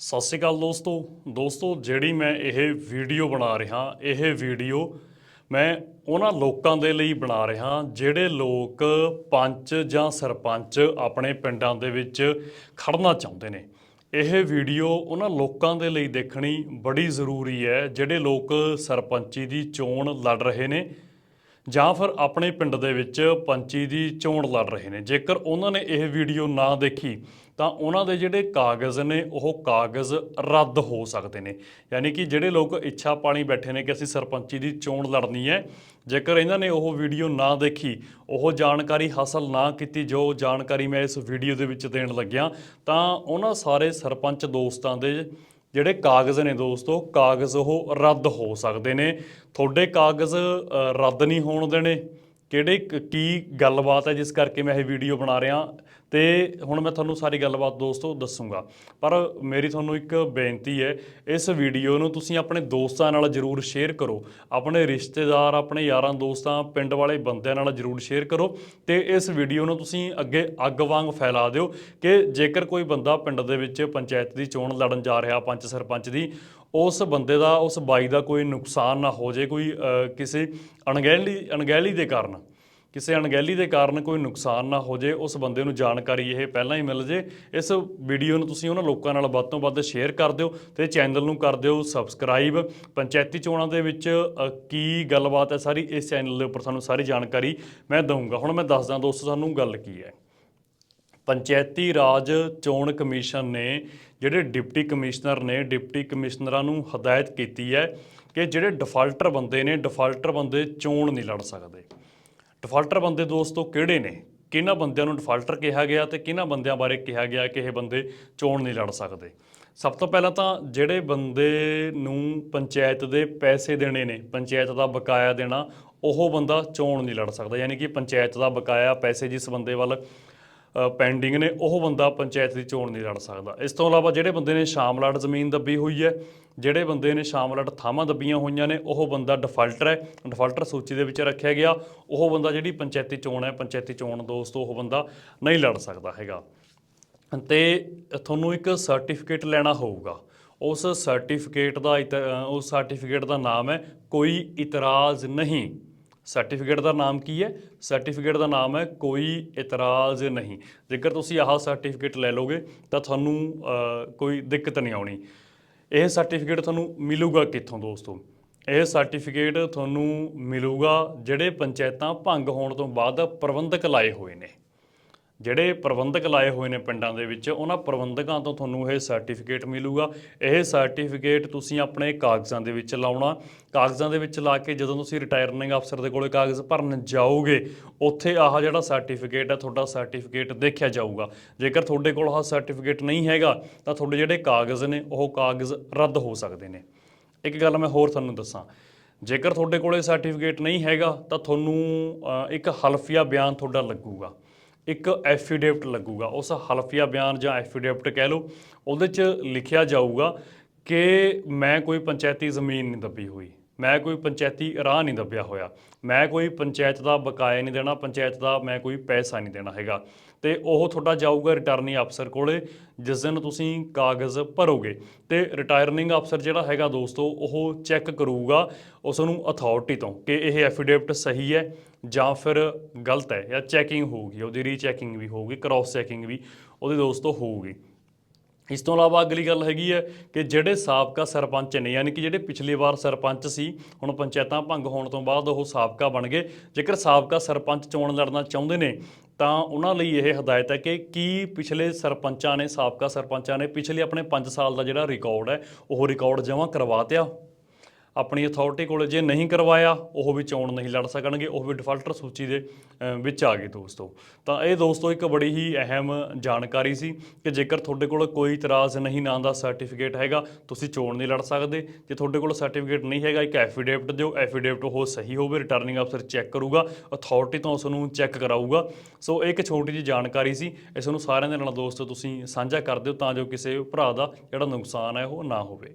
ਸਤਿ ਸ਼੍ਰੀ ਅਕਾਲ ਦੋਸਤੋ। ਦੋਸਤੋ, ਜਿਹੜੀ ਮੈਂ ਇਹ ਵੀਡੀਓ ਬਣਾ ਰਿਹਾ, ਇਹ ਵੀਡੀਓ ਮੈਂ ਉਹਨਾਂ ਲੋਕਾਂ ਦੇ ਲਈ ਬਣਾ ਰਿਹਾ, ਜਿਹੜੇ ਲੋਕ ਪੰਚ ਜਾਂ ਸਰਪੰਚ ਆਪਣੇ ਪਿੰਡਾਂ ਦੇ ਵਿੱਚ ਖੜਨਾ ਚਾਹੁੰਦੇ ਨੇ। ਇਹ ਵੀਡੀਓ ਉਹਨਾਂ ਲੋਕਾਂ ਦੇ ਲਈ ਦੇਖਣੀ ਬੜੀ ਜ਼ਰੂਰੀ ਹੈ, ਜਿਹੜੇ ਲੋਕ ਸਰਪੰਚੀ ਦੀ ਚੋਣ ਲੜ ਰਹੇ ਨੇ। ਜਾਂ ਫਿਰ ਆਪਣੇ ਪਿੰਡ ਦੇ ਵਿੱਚ ਪੰਚੀ ਦੀ ਚੋਣ ਲੜ ਰਹੇ ਨੇ। ਜੇਕਰ ਉਹਨਾਂ ਨੇ ਇਹ ਵੀਡੀਓ ਨਾ ਦੇਖੀ, ਤਾਂ ਉਹਨਾਂ ਦੇ ਜਿਹੜੇ ਕਾਗਜ਼ ਨੇ, ਉਹ ਕਾਗਜ਼ ਰੱਦ ਹੋ ਸਕਦੇ ਨੇ। ਯਾਨੀ ਕਿ ਜਿਹੜੇ ਲੋਕ ਇੱਛਾ ਪਾਣੀ ਬੈਠੇ ਨੇ ਕਿ ਅਸੀਂ ਸਰਪੰਚੀ ਦੀ ਚੋਣ ਲੜਨੀ ਹੈ, ਜੇਕਰ ਇਹਨਾਂ ਨੇ ਉਹ ਵੀਡੀਓ ਨਾ ਦੇਖੀ, ਉਹ ਜਾਣਕਾਰੀ ਹਾਸਲ ਨਾ ਕੀਤੀ, ਜੋ ਜਾਣਕਾਰੀ ਮੈਂ ਇਸ ਵੀਡੀਓ ਦੇ ਵਿੱਚ ਦੇਣ ਲੱਗਿਆ, ਤਾਂ ਉਹਨਾਂ ਸਾਰੇ ਸਰਪੰਚ ਦੋਸਤਾਂ ਦੇ ਜਿਹੜੇ ਕਾਗਜ਼ ਨੇ ਦੋਸਤੋ, ਕਾਗਜ਼ ਉਹ ਰੱਦ ਹੋ ਸਕਦੇ ਨੇ। ਤੁਹਾਡੇ ਕਾਗਜ਼ ਰੱਦ ਨਹੀਂ ਹੋਣ ਦੇਣੇ। ਕਿਹੜੇ ਕੀ ਗੱਲਬਾਤ ਹੈ ਜਿਸ ਕਰਕੇ ਮੈਂ ਇਹ ਵੀਡੀਓ ਬਣਾ ਰਿਹਾ। ਤੇ ਹੁਣ ਮੈਂ ਤੁਹਾਨੂੰ ਸਾਰੀ ਗੱਲਬਾਤ ਦੋਸਤੋ ਦੱਸੂਗਾ। ਪਰ ਮੇਰੀ ਤੁਹਾਨੂੰ ਇੱਕ ਬੇਨਤੀ ਹੈ, ਇਸ ਵੀਡੀਓ ਨੂੰ ਤੁਸੀਂ ਆਪਣੇ ਦੋਸਤਾਂ ਨਾਲ ਜਰੂਰ ਸ਼ੇਅਰ ਕਰੋ। ਆਪਣੇ ਰਿਸ਼ਤੇਦਾਰ, ਆਪਣੇ ਯਾਰਾਂ ਦੋਸਤਾਂ, ਪਿੰਡ ਵਾਲੇ ਬੰਦਿਆਂ ਨਾਲ ਜਰੂਰ ਸ਼ੇਅਰ ਕਰੋ। ਤੇ ਇਸ ਵੀਡੀਓ ਨੂੰ ਤੁਸੀਂ ਅੱਗੇ ਅੱਗ ਵਾਂਗ ਫੈਲਾ ਦਿਓ ਕਿ ਜੇਕਰ ਕੋਈ ਬੰਦਾ ਪਿੰਡ ਦੇ ਵਿੱਚ ਪੰਚਾਇਤ ਦੀ ਚੋਣ ਲੜਨ ਜਾ ਰਿਹਾ, ਪੰਚ ਸਰਪੰਚ ਦੀ ਉਸ ਬੰਦੇ ਦਾ, ਉਸ ਬਾਈ ਦਾ ਕੋਈ ਨੁਕਸਾਨ ਨਾ ਹੋ ਜੇ, ਕੋਈ ਕਿਸੇ ਅਣਗਹਿਲੀ ਅਣਗਹਿਲੀ ਦੇ ਕਾਰਨ, ਕਿਸੇ ਅਣਗਹਿਲੀ ਦੇ ਕਾਰਨ ਕੋਈ ਨੁਕਸਾਨ ਨਾ ਹੋ ਜੇ, ਉਸ ਬੰਦੇ ਨੂੰ ਜਾਣਕਾਰੀ ਇਹ ਪਹਿਲਾਂ ਹੀ ਮਿਲ ਜੇ। ਇਸ ਵੀਡੀਓ ਨੂੰ ਤੁਸੀਂ ਉਹਨਾਂ ਲੋਕਾਂ ਨਾਲ ਵੱਧ ਤੋਂ ਵੱਧ ਸ਼ੇਅਰ ਕਰ ਦਿਓ ਤੇ ਚੈਨਲ ਨੂੰ ਕਰ ਦਿਓ ਸਬਸਕ੍ਰਾਈਬ। ਪੰਚਾਇਤੀ ਚੋਣਾਂ ਦੇ ਵਿੱਚ ਕੀ ਗੱਲਬਾਤ ਹੈ ਸਾਰੀ, ਇਸ ਚੈਨਲ ਦੇ ਉੱਪਰ ਸਾਨੂੰ ਸਾਰੀ ਜਾਣਕਾਰੀ ਮੈਂ ਦਊਂਗਾ। ਹੁਣ ਮੈਂ ਦੱਸਦਾ ਦੋਸਤੋ, ਸਾਨੂੰ ਗੱਲ ਕੀ ਹੈ। ਪੰਚਾਇਤੀ ਰਾਜ ਚੋਣ ਕਮਿਸ਼ਨ ਨੇ, ਜਿਹੜੇ ਡਿਪਟੀ ਕਮਿਸ਼ਨਰ ਨੇ, ਡਿਪਟੀ ਕਮਿਸ਼ਨਰਾਂ ਨੂੰ ਹਦਾਇਤ ਕੀਤੀ ਹੈ ਕਿ ਜਿਹੜੇ ਡਿਫਾਲਟਰ ਬੰਦੇ ਨੇ, ਡਿਫਾਲਟਰ ਬੰਦੇ ਚੋਣ ਨਹੀਂ ਲੜ ਸਕਦੇ। ਡਿਫਾਲਟਰ ਬੰਦੇ ਦੋਸਤੋ ਕਿਹੜੇ ਨੇ? ਕਿਹਨਾਂ ਬੰਦਿਆਂ ਨੂੰ ਡਿਫਾਲਟਰ ਕਿਹਾ ਗਿਆ ਤੇ ਕਿਹਨਾਂ ਬੰਦਿਆਂ ਬਾਰੇ ਕਿਹਾ ਗਿਆ ਕਿ ਇਹ ਬੰਦੇ ਚੋਣ ਨਹੀਂ ਲੜ ਸਕਦੇ? ਸਭ ਤੋਂ ਪਹਿਲਾਂ ਤਾਂ ਜਿਹੜੇ ਬੰਦੇ ਨੂੰ ਪੰਚਾਇਤ ਦੇ ਪੈਸੇ ਦੇਣੇ ਨੇ, ਪੰਚਾਇਤ ਦਾ ਬਕਾਇਆ ਦੇਣਾ, ਉਹ ਬੰਦਾ ਚੋਣ ਨਹੀਂ ਲੜ ਸਕਦਾ। ਯਾਨੀ ਕਿ ਪੰਚਾਇਤ ਦਾ ਬਕਾਇਆ ਪੈਸੇ ਜਿਸ ਬੰਦੇ ਵੱਲ ਪੈਂਡਿੰਗ ਨੇ, ਉਹ ਬੰਦਾ ਪੰਚਾਇਤ ਦੀ ਚੋਣ ਨਹੀਂ ਲੜ ਸਕਦਾ। ਇਸ ਤੋਂ ਇਲਾਵਾ ਜਿਹੜੇ ਬੰਦੇ ਨੇ ਸ਼ਾਮਲਾਟ ਜ਼ਮੀਨ ਦੱਬੀ ਹੋਈ ਹੈ, ਜਿਹੜੇ ਬੰਦੇ ਨੇ ਸ਼ਾਮਲਾਟ ਥਾਵਾਂ ਦੱਬੀਆਂ ਹੋਈਆਂ ਨੇ, ਉਹ ਬੰਦਾ ਡਿਫਾਲਟਰ ਹੈ। ਡਿਫਾਲਟਰ ਸੂਚੀ ਦੇ ਵਿੱਚ ਰੱਖਿਆ ਗਿਆ। ਉਹ ਬੰਦਾ ਜਿਹੜੀ ਪੰਚਾਇਤੀ ਚੋਣ ਹੈ, ਪੰਚਾਇਤੀ ਚੋਣ ਦੋਸਤੋ, ਉਹ ਬੰਦਾ ਨਹੀਂ ਲੜ ਸਕਦਾ ਹੈਗਾ। ਤੇ ਤੁਹਾਨੂੰ ਇੱਕ ਸਰਟੀਫਿਕੇਟ ਲੈਣਾ ਹੋਊਗਾ। ਉਸ ਸਰਟੀਫਿਕੇਟ ਦਾ ਇਤ- ਉਸ ਸਰਟੀਫਿਕੇਟ ਦਾ ਨਾਮ ਹੈ, ਕੋਈ ਇਤਰਾਜ਼ ਨਹੀਂ। ਸਰਟੀਫਿਕੇਟ ਦਾ ਨਾਮ ਕੀ ਹੈ? ਸਰਟੀਫਿਕੇਟ ਦਾ ਨਾਮ ਹੈ ਕੋਈ ਇਤਰਾਜ਼ ਨਹੀਂ। ਜੇਕਰ ਤੁਸੀਂ ਆਹ ਸਰਟੀਫਿਕੇਟ ਲੈ ਲੋਗੇ ਤਾਂ ਤੁਹਾਨੂੰ ਕੋਈ ਦਿੱਕਤ ਨਹੀਂ ਆਉਣੀ। ਇਹ ਸਰਟੀਫਿਕੇਟ ਤੁਹਾਨੂੰ ਮਿਲੂਗਾ ਕਿੱਥੋਂ ਦੋਸਤੋ? ਇਹ ਸਰਟੀਫਿਕੇਟ ਤੁਹਾਨੂੰ ਮਿਲੂਗਾ ਜਿਹੜੇ ਪੰਚਾਇਤਾਂ ਭੰਗ ਹੋਣ ਤੋਂ ਬਾਅਦ ਪ੍ਰਬੰਧਕ ਲਾਏ ਹੋਏ ਨੇ। ਜਿਹੜੇ ਪ੍ਰਬੰਧਕ ਲਾਏ ਹੋਏ ਨੇ ਪਿੰਡਾਂ ਦੇ ਵਿੱਚ, ਉਹਨਾਂ ਪ੍ਰਬੰਧਕਾਂ ਤੋਂ ਤੁਹਾਨੂੰ ਇਹ ਸਰਟੀਫਿਕੇਟ ਮਿਲੂਗਾ। ਇਹ ਸਰਟੀਫਿਕੇਟ ਤੁਸੀਂ ਆਪਣੇ ਕਾਗਜ਼ਾਂ ਦੇ ਵਿੱਚ ਲਾਉਣਾ। ਕਾਗਜ਼ਾਂ ਦੇ ਵਿੱਚ ਲਾ ਕੇ ਜਦੋਂ ਤੁਸੀਂ ਰਿਟਾਇਰਨਿੰਗ ਅਫਸਰ ਦੇ ਕੋਲੇ ਕਾਗਜ਼ ਭਰਨ ਜਾਓਗੇ, ਉੱਥੇ ਆਹ ਜਿਹੜਾ ਸਰਟੀਫਿਕੇਟ ਹੈ, ਤੁਹਾਡਾ ਸਰਟੀਫਿਕੇਟ ਦੇਖਿਆ ਜਾਊਗਾ। ਜੇਕਰ ਤੁਹਾਡੇ ਕੋਲ ਆਹ ਸਰਟੀਫਿਕੇਟ ਨਹੀਂ ਹੈਗਾ, ਤਾਂ ਤੁਹਾਡੇ ਜਿਹੜੇ ਕਾਗਜ਼ ਨੇ, ਉਹ ਕਾਗਜ਼ ਰੱਦ ਹੋ ਸਕਦੇ ਨੇ। ਇੱਕ ਗੱਲ ਮੈਂ ਹੋਰ ਤੁਹਾਨੂੰ ਦੱਸਾਂ। ਜੇਕਰ ਤੁਹਾਡੇ ਕੋਲੇ ਸਰਟੀਫਿਕੇਟ ਨਹੀਂ ਹੈਗਾ, ਤਾਂ ਤੁਹਾਨੂੰ ਇੱਕ ਹਲਫੀਆ ਬਿਆਨ ਤੁਹਾਡਾ ਲੱਗੂਗਾ। ਇੱਕ ਐਫੀਡੇਵਿਟ ਲੱਗੂਗਾ। ਉਸ ਹਲਫੀਆ ਬਿਆਨ ਜਾਂ ਐਫੀਡੇਵਿਟ ਕਹਿ ਲਓ, ਉਹਦੇ 'ਚ ਲਿਖਿਆ ਜਾਊਗਾ ਕਿ ਮੈਂ ਕੋਈ ਪੰਚਾਇਤੀ ਜ਼ਮੀਨ ਨਹੀਂ ਦੱਬੀ ਹੋਈ, ਮੈਂ ਕੋਈ ਪੰਚਾਇਤੀ ਰਾਹ ਨਹੀਂ ਦੱਬਿਆ ਹੋਇਆ, ਮੈਂ ਕੋਈ ਪੰਚਾਇਤ ਦਾ ਬਕਾਇਆ ਨਹੀਂ ਦੇਣਾ, ਪੰਚਾਇਤ ਦਾ ਮੈਂ ਕੋਈ ਪੈਸਾ ਨਹੀਂ ਦੇਣਾ ਹੈਗਾ। ਤੇ ਉਹ ਤੁਹਾਡਾ ਜਾਊਗਾ ਰਿਟਰਨਿੰਗ ਅਫਸਰ ਕੋਲੇ, ਜਿਸ ਦਿਨ ਤੁਸੀਂ ਕਾਗਜ਼ ਭਰੋਗੇ। ਤੇ ਰਿਟਾਇਰਨਿੰਗ ਅਫਸਰ ਜਿਹੜਾ ਹੈਗਾ ਦੋਸਤੋ, ਉਹ ਚੈੱਕ ਕਰੂਗਾ ਉਸ ਨੂੰ ਅਥਾਰਟੀ ਤੋਂ ਕਿ ਇਹ ਐਫੀਡੇਵਿਟ ਸਹੀ ਹੈ ਜਾਂ ਫਿਰ ਗਲਤ ਹੈ ਜਾਂ ਚੈਕਿੰਗ ਹੋਊਗੀ, ਉਹਦੀ ਰੀਚੈਕਿੰਗ ਵੀ ਹੋਊਗੀ ਕ੍ਰਾਸ ਚੈਕਿੰਗ ਵੀ ਉਹਦੇ ਦੋਸਤੋ ਹੋਊਗੀ। ਇਸ ਤੋਂ ਇਲਾਵਾ ਅਗਲੀ ਗੱਲ ਹੈਗੀ ਹੈ ਕਿ ਜਿਹੜੇ ਸਾਬਕਾ ਸਰਪੰਚ ਨੇ, ਯਾਨੀ ਕਿ ਜਿਹੜੇ ਪਿਛਲੀ ਵਾਰ ਸਰਪੰਚ ਸੀ, ਹੁਣ ਪੰਚਾਇਤਾਂ ਭੰਗ ਹੋਣ ਤੋਂ ਬਾਅਦ ਉਹ ਸਾਬਕਾ ਬਣ ਗਏ। ਜੇਕਰ ਸਾਬਕਾ ਸਰਪੰਚ ਚੋਣ ਲੜਨਾ ਚਾਹੁੰਦੇ ਨੇ, ਤਾਂ ਉਹਨਾਂ ਲਈ ਇਹ ਹਦਾਇਤ ਹੈ ਕਿ ਕੀ ਪਿਛਲੇ ਸਰਪੰਚਾਂ ਨੇ, ਸਾਬਕਾ ਸਰਪੰਚਾਂ ਨੇ ਪਿਛਲੇ ਆਪਣੇ 5 ਸਾਲ ਦਾ ਜਿਹੜਾ ਰਿਕਾਰਡ ਹੈ, ਉਹ ਰਿਕਾਰਡ ਜਮ੍ਹਾਂ ਕਰਵਾ ਤਿਆ ਆਪਣੀ ਅਥਾਰਟੀ ਕੋਲ ਜੇ ਨਹੀਂ ਕਰਵਾਇਆ, ਉਹ ਵੀ ਚੋਣ ਨਹੀਂ ਲੜ ਸਕਣਗੇ, ਉਹ ਵੀ ਡਿਫਾਲਟਰ ਸੂਚੀ ਦੇ ਵਿੱਚ ਆ ਗਏ ਦੋਸਤੋ। ਤਾਂ ਇਹ ਦੋਸਤੋ ਇੱਕ ਬੜੀ ਹੀ ਅਹਿਮ ਜਾਣਕਾਰੀ ਸੀ ਕਿ ਜੇਕਰ ਤੁਹਾਡੇ ਕੋਲ ਕੋਈ ਇਤਰਾਜ਼ ਨਹੀਂ, ਨਾਂ ਦਾ ਸਰਟੀਫਿਕੇਟ ਹੈਗਾ, ਤੁਸੀਂ ਚੋਣ ਨਹੀਂ ਲੜ ਸਕਦੇ। ਜੇ ਤੁਹਾਡੇ ਕੋਲ ਸਰਟੀਫਿਕੇਟ ਨਹੀਂ ਹੈਗਾ, ਇੱਕ ਐਫੀਡੇਵਿਟ ਦਿਓ ਐਫੀਡੇਵਿਟ ਉਹ ਸਹੀ ਹੋਵੇ ਰਿਟਰਨਿੰਗ ਅਫਸਰ ਚੈੱਕ ਕਰੂਗਾ ਅਥਾਰਟੀ ਤੋਂ ਉਸ ਨੂੰ ਚੈੱਕ ਕਰਾਊਗਾ। ਸੋ ਇਹ ਇੱਕ ਛੋਟੀ ਜਿਹੀ ਜਾਣਕਾਰੀ ਸੀ, ਇਸ ਨੂੰ ਸਾਰਿਆਂ ਦੇ ਨਾਲ ਦੋਸਤੋ ਤੁਸੀਂ ਸਾਂਝਾ ਕਰ ਦਿਓ, ਤਾਂ ਜੋ ਕਿਸੇ ਭਰਾ ਦਾ ਜਿਹੜਾ ਨੁਕਸਾਨ ਹੈ, ਉਹ ਨਾ ਹੋਵੇ।